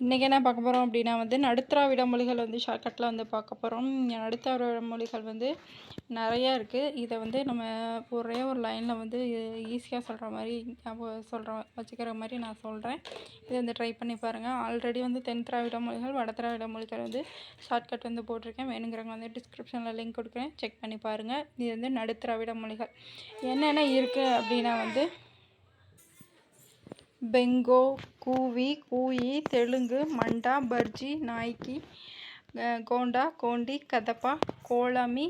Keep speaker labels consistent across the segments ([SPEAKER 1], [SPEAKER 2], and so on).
[SPEAKER 1] இன்றைக்கி என்ன பார்க்க போகிறோம் அப்படின்னா வந்து நடுத்தராவிட மொழிகள் வந்து ஷார்ட்கட்டில் வந்து பார்க்க போகிறோம் நடுத்தராவிட மொழிகள் வந்து நிறையா இருக்குது இதை வந்து நம்ம ஒரே ஒரு லைனில் வந்து ஈஸியாக சொல்கிற மாதிரி சொல்கிற வச்சுக்கிற மாதிரி நான் சொல்கிறேன் இதை வந்து ட்ரை பண்ணி பாருங்கள் ஆல்ரெடி வந்து தென் திராவிட மொழிகள் வட திராவிட மொழிகள் வந்து ஷார்ட்கட் வந்து போட்டிருக்கேன். வேணுங்கிறவங்க வந்து டிஸ்கிரிப்ஷனில் லிங்க் கொடுக்குறேன். செக் பண்ணி பாருங்கள் இது வந்து நடுத்திராவிட மொழிகள். என்னென்ன இருக்குது அப்படின்னா வந்து பெங்கோ கூவி கூயி தெலுங்கு மண்டா பர்ஜி நாய்க்கி கோண்டா கோண்டி கதப்பா கோலமி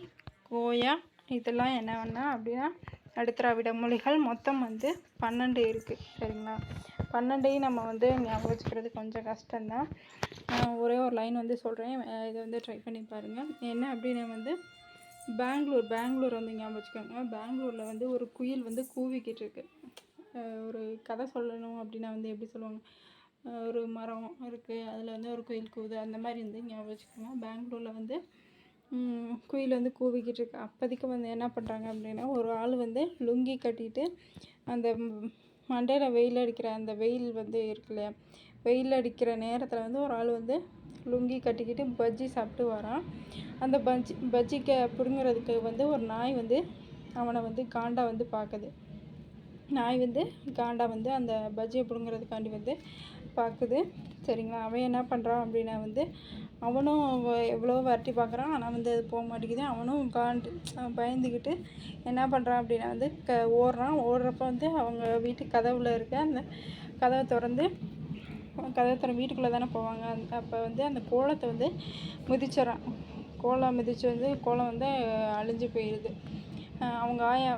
[SPEAKER 1] கோயா இதெல்லாம் என்ன என்னென்னா அப்படின்னா நடுத்திராவிட மொழிகள் மொத்தம் வந்து பன்னெண்டு இருக்குது சரிங்களா? பன்னெண்டையும் நம்ம வந்து ஞாபகம் வச்சுக்கிறது கொஞ்சம் கஷ்டம்தான். ஒரே ஒரு லைன் வந்து சொல்கிறேன் இதை வந்து ட்ரை பண்ணி பாருங்கள் என்ன அப்படின்னா வந்து பெங்களூர் பெங்களூர் வந்து ஞாபகம் வச்சுக்கோங்க. பெங்களூரில் வந்து ஒரு குயில் வந்து கூவிக்கிட்டு இருக்கு. ஒரு கதை சொல்லணும் அப்படின்னா வந்து எப்படி சொல்லுவாங்க? ஒரு மரம் இருக்குது அதில் வந்து ஒரு குயில் கூவுது அந்த மாதிரி வந்து ஞாபகம் வச்சுக்கோங்க. பெங்களூரில் வந்து குயில் வந்து கூவிக்கிட்டு இருக்கு. அப்போதைக்கு வந்து என்ன பண்ணுறாங்க அப்படின்னா ஒரு ஆள் வந்து லுங்கி கட்டிட்டு அந்த மண்டையில் வெயில் அடிக்கிற அந்த வெயில் வந்து இருக்கு இல்லையா? வெயில் அடிக்கிற நேரத்தில் வந்து ஒரு ஆள் வந்து லுங்கி கட்டிக்கிட்டு பஜ்ஜி சாப்பிட்டு வரான். அந்த பஜ்ஜி பஜ்ஜிக்க பிடுங்குறதுக்கு வந்து ஒரு நாய் வந்து அவனை வந்து காண்டா வந்து பார்க்குது நாய் வந்து காண்டா வந்து அந்த பஜ்ஜியை பிடுங்குறதுக்காண்டி வந்து பார்க்குது சரிங்களா? அவன் என்ன பண்ணுறான் அப்படின்னா வந்து அவனும் எவ்வளோ வரட்டி பார்க்குறான் ஆனால் வந்து அது போக மாட்டேங்குது. அவனும் காண்டு பயந்துக்கிட்டு என்ன பண்ணுறான் அப்படின்னா வந்து க ஓடுறான். ஓடுறப்ப வந்து அவங்க வீட்டு கதவில் இருக்க அந்த கதவை திறந்து கதவை திறந்து வீட்டுக்குள்ளே தானே போவாங்க. அப்போ வந்து அந்த கோலத்தை வந்து மிதிச்சிட்றான். கோலம் மிதித்து வந்து கோலம் வந்து அழிஞ்சு போயிடுது அவங்க ஆயா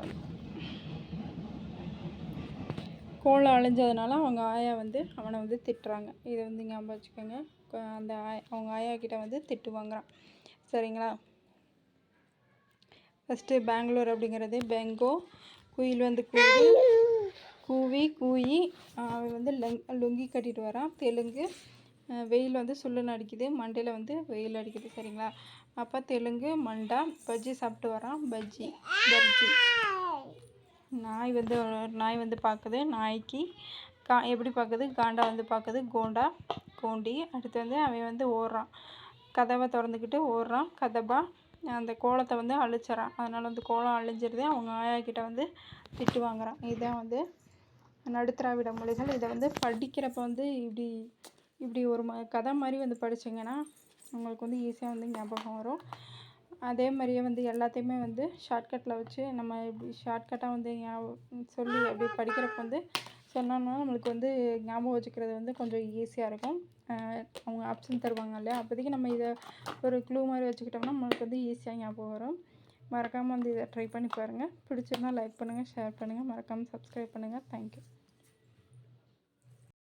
[SPEAKER 1] கோலம் அழிஞ்சதுனால அவங்க ஆயா வந்து அவனை வந்து திட்டுறாங்க. இதை வந்து ஞாபகம் வச்சுக்கோங்க. அந்த ஆயா அவங்க ஆயா கிட்ட வந்து திட்டு வாங்குறான் சரிங்களா? ஃபஸ்ட்டு பெங்களூர் அப்படிங்கிறது பெங்கோ குயில் வந்து கூவி கூவி கூயி அவன் வந்து லங் லுங்கி கட்டிட்டு வரான். தெலுங்கு வெயில் வந்து சுள்ளுன்னு அடிக்குது. மண்டையில் வந்து வெயில் அடிக்குது. சரிங்களா? அப்போ தெலுங்கு மண்டா பஜ்ஜி சாப்பிட்டு வரான். பஜ்ஜி பஜ்ஜி. நாய் வந்து நாய் வந்து பார்க்குது. நாய்க்கு கா எப்படி பார்க்குது? காண்டா வந்து பார்க்குது. கோண்டா கோண்டி. அடுத்து வந்து அவன் வந்து ஓடுறான். கதவை திறந்துக்கிட்டு ஓடுறான். கதபா அந்த கோலத்தை வந்து அழிச்சிட்றான். அதனால் வந்து கோலம் அழிஞ்சிருது. அவங்க ஆயாக்கிட்ட வந்து திட்டு வாங்குறான். இதுதான் வந்து நடுத்திராவிட மொழிகள் இதை வந்து படிக்கிறப்ப வந்து இப்படி இப்படி ஒரு ம கதை மாதிரி வந்து படிச்சிங்கன்னா உங்களுக்கு வந்து ஈஸியாக வந்து ஞாபகம் வரும். அதே மாதிரியே வந்து எல்லாத்தையுமே வந்து ஷார்ட்கட்டில் வச்சு நம்ம இப்படி ஷார்ட்கட்டாக வந்து சொல்லி அப்படி படிக்கிறப்ப வந்து சொன்னோம்னா நம்மளுக்கு வந்து ஞாபகம் வச்சுக்கிறது வந்து கொஞ்சம் ஈஸியாக இருக்கும். அவங்க ஆப்ஷன் தருவாங்க இல்லையா? அப்போதைக்கு நம்ம இதை ஒரு க்ளூ மாதிரி வச்சுக்கிட்டோம்னா நம்மளுக்கு வந்து ஈஸியாக ஞாபகம் வரும். மறக்காமல் வந்து இதை ட்ரை பண்ணி பாருங்கள் பிடிச்சிருந்தா லைக் பண்ணுங்கள் ஷேர் பண்ணுங்கள் மறக்காமல் சப்ஸ்கிரைப் பண்ணுங்கள் தேங்க்யூ